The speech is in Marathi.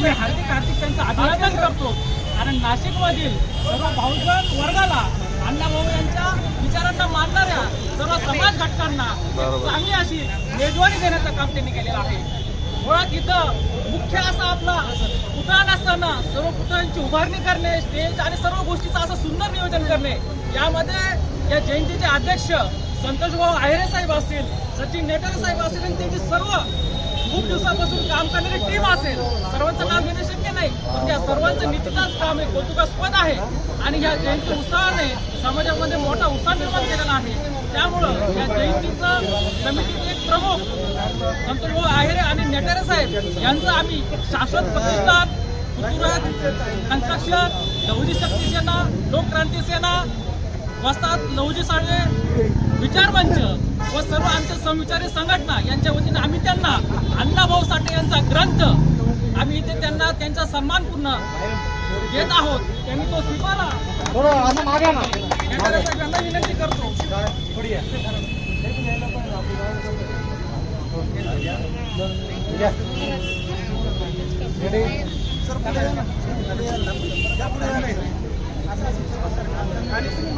आम्ही हार्दिक हार्दिक त्यांचं अभिनंदन करतो कारण नाशिकमधील सर्व बहुजन वर्गाला अण्णाभाऊ यांच्या विचारांना मानणाऱ्या सर्व समाज घटकांना. चांगली अशी मेजवानी देण्याचं काम त्यांनी केलेलं आहे मुळात इथं मुख्य असा आपला पुतळा नसताना सर्व पुतळ्यांची उभारणी करणे स्टेज आणि सर्व गोष्टीचं असं सुंदर नियोजन करणे यामध्ये या जयंतीचे अध्यक्ष संतोषभाऊ आहेरे साहेब असतील सचिन नेटर साहेब असतील आणि त्यांची सर्व खूप दिवसापासून काम करणारी टीम असेल. सर्वांचं काम घेणे शक्य नाही. पण त्या सर्वांचं निश्चितच काम हे कौतुकास्पद आहे. आणि ह्या जयंती उत्साहाने समाजामध्ये मोठा उत्साह निर्माण केलेला आहे. त्यामुळं या जयंतीचं समितीचे एक प्रमुख संतोषभाऊ आहेरे आणि नेटारे साहेब यांचं आम्ही शाश्वत प्रतिष्ठान पुतुरात नवजी लहुजी शक्ती सेना लोकक्रांती सेना वस्तात लहुजी साळे विचार मंच आमच्या समविचारी संघटना यांच्या वतीने आम्ही त्यांना अण्णाभाऊ साठे यांचा ग्रंथ आम्ही इथे त्यांना त्यांचा सन्मान पूर्ण देत आहोत. त्यांनी तो स्वीकारा थोडं असं मागे ना. नेटारे साहेब यांना विनंती करतो. Ready?